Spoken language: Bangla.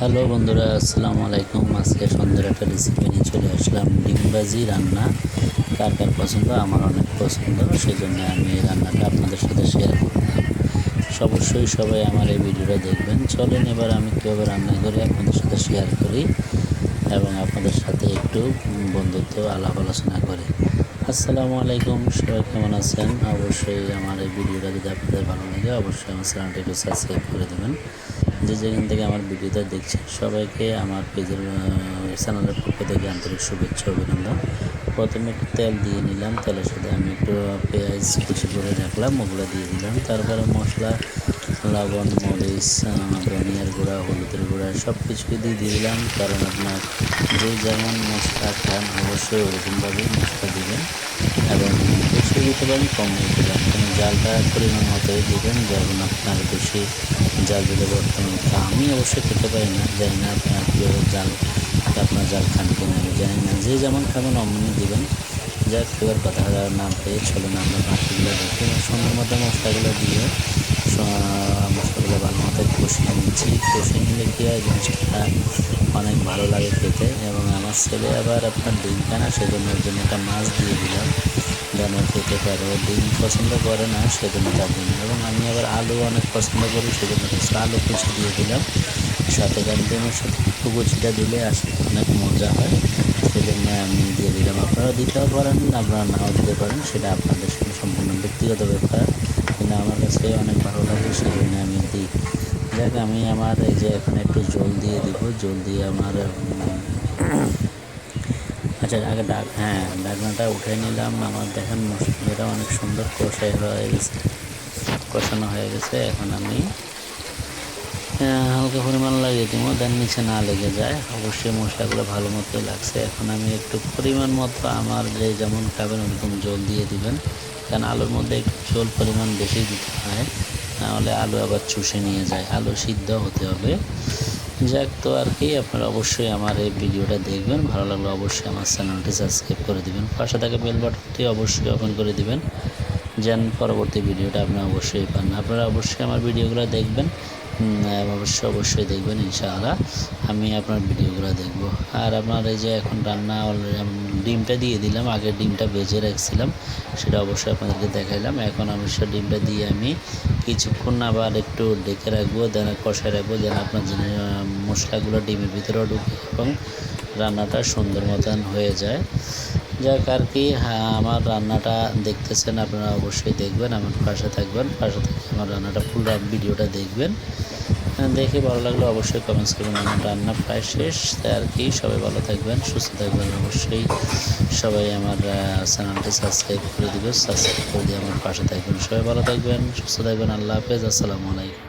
হ্যালো বন্ধুরা, আসসালামু আলাইকুম। আজকে সন্ধ্যার একটা রেসিপি নিয়ে চলে আসলাম। ডিমবাজি রান্না। কার কার পছন্দ? আমার অনেক পছন্দ সেই জন্য আমি এই রান্নাটা আপনাদের সাথে শেয়ার করলাম। অবশ্যই সবাই আমার এই ভিডিওটা দেখবেন। চলেন এবার আমি কীভাবে রান্না করি আপনাদের সাথে শেয়ার করি এবং আপনাদের সাথে একটু বন্ধুত্ব, আলাপ আলোচনা করি। আসসালামু আলাইকুম, সবাই কেমন আছেন? অবশ্যই আমার এই ভিডিওটা যদি আপনাদের ভালো লাগে, অবশ্যই আমার চ্যানেলটা একটু সাবস্ক্রাইব করে দেবেন। যে যেখান থেকে আমার ভিডিওটা দেখছেন, সবাইকে আমার পেজের চ্যানেলের পক্ষ থেকে আন্তরিক শুভেচ্ছা অভিনন্দন। প্রথমে একটু তেল দিয়ে নিলাম, তেলের সাথে আমি একটু পেঁয়াজ কুচি করে রাখলাম, ওগুলো দিয়ে দিলাম। তারপরে মশলা লবণ, মরিচ, ধনিয়ার গুঁড়া, হলুদের গুঁড়া সব কিছুকে দিয়ে দিলাম, কারণ আপনার যে যেমন মশলা খান অবশ্যই ওরকমভাবে মশলা দেবেন এবং বেশি দিতে পারেন, কম দিতে পারেন। কারণ জালটা পরিমাণ মতোই দেবেন, যেমন আপনার বেশি জাল দিলে বর্তমানে আমি অবশ্যই খেতে পারি না, জানি না আপনার কীভাবে জাল, আপনার জাল খান কিনা, আমি জানি না। যে যেমন খাবেন অমনি দেবেন। যাক, এবার কথা না পেয়ে চলুন আমরা বাকিগুলো দেখি সুন্দর মতো মশলাগুলো দিয়ে মশলাগুলো ভালো মতো কষিয়ে নিচ্ছি। কষিয়ে নিলে কী হয়, জিনিসটা অনেক ভালো লাগে খেতে এবং আমার ছেলে আবার আপনার ডিম খানা সেজন্য ওর জন্য একটা মাছ দিয়ে দিলাম, যেন খেতে পারে। ডিম পছন্দ করে না, সেজন্য তার জন্য। এবং আমি আবার আলু অনেক পছন্দ করি, সেজন্য কিছু আলু কুচি দিয়ে দিলাম। সাথে কারণ ডিমের সাথে একটু কুচিটা দিলে আসলে অনেক মজা হয়, সেজন্য আমি দিয়ে দিলাম। আপনারা দিতেও পারেন, আপনারা নাও দিতে পারেন, সেটা আপনাদের সম্পূর্ণ ব্যক্তিগত ব্যাপার। কিন্তু আমার কাছে অনেক ভালো লাগে সেই জন্য আমি দিই। যাক আমি আমার এই যে এখানে একটু জল দিয়ে দিব, জল দিয়ে আমার আচ্ছা আগে ডাক হ্যাঁ ডাকনাটা উঠে নিলাম। আমার দেখেন মশলাটা অনেক সুন্দর কষাই হয়ে গেছে, কষানো হয়ে গেছে। এখন আমি হালকা পরিমাণ লাগিয়ে দিব, দেন নিচে না লেগে যায়। অবশ্যই মশলাগুলো ভালো মতোই লাগছে। এখন আমি একটু পরিমাণ মতো আমার যে যেমন খাবেন ওরকম জল দিয়ে দিবেন। কারণ আলুর মধ্যে একটু পরিমাণ বেশি দিতে হয়, নাহলে আলু আবার চুষে নিয়ে যায়, আলু সিদ্ধ হতে হবে। যাক তো আর কি, আপনারা অবশ্যই আমার এই ভিডিওটা দেখবেন, ভালো লাগলে অবশ্যই আমার চ্যানেলটি সাবস্ক্রাইব করে দেবেন, পাশে থাকা বেল বাটনটি অবশ্যই ওপেন করে দেবেন, যেন পরবর্তী ভিডিওটা আপনারা অবশ্যই পান। আপনারা অবশ্যই আমার ভিডিওগুলো দেখবেন অবশ্যই অবশ্যই দেখবেন, ইনশাআল্লাহ। আমি আপনার ভিডিওগুলো দেখব। আর আপনার এই যে এখন রান্না ডিমটা দিয়ে দিলাম, আগে ডিমটা বেজে রাখছিলাম, সেটা অবশ্যই আপনাদেরকে দেখাইলাম। এখন অবশ্যই ডিমটা দিয়ে আমি কিছুক্ষণ আবার একটু ডেকে রাখব, দেন কষায় রাখব, যেন আপনার মশলাগুলো ডিমের ভিতরেও ঢুকে এবং রান্নাটা সুন্দর মতন হয়ে যায়। যাক আর কি হ্যাঁ আমার রান্নাটা দেখতেছেন, আপনারা অবশ্যই দেখবেন, আমার পাশে থাকবেন, পাশে থেকে আমার রান্নাটা ফুল ভিডিওটা দেখবেন। দেখে ভালো লাগলে অবশ্যই কমেন্টস করবেন, আমার রান্না প্রায় শেষ, তাই আর কি, সবাই ভালো থাকবেন, সুস্থ থাকবেন, অবশ্যই সবাই আমার চ্যানেলটি সাবস্ক্রাইব করে দেবে সাবস্ক্রাইব করে দিয়ে আমার পাশে থাকবেন, সবাই ভালো থাকবেন, সুস্থ থাকবেন, আল্লাহ হাফেজ, আসসালামু আলাইকুম।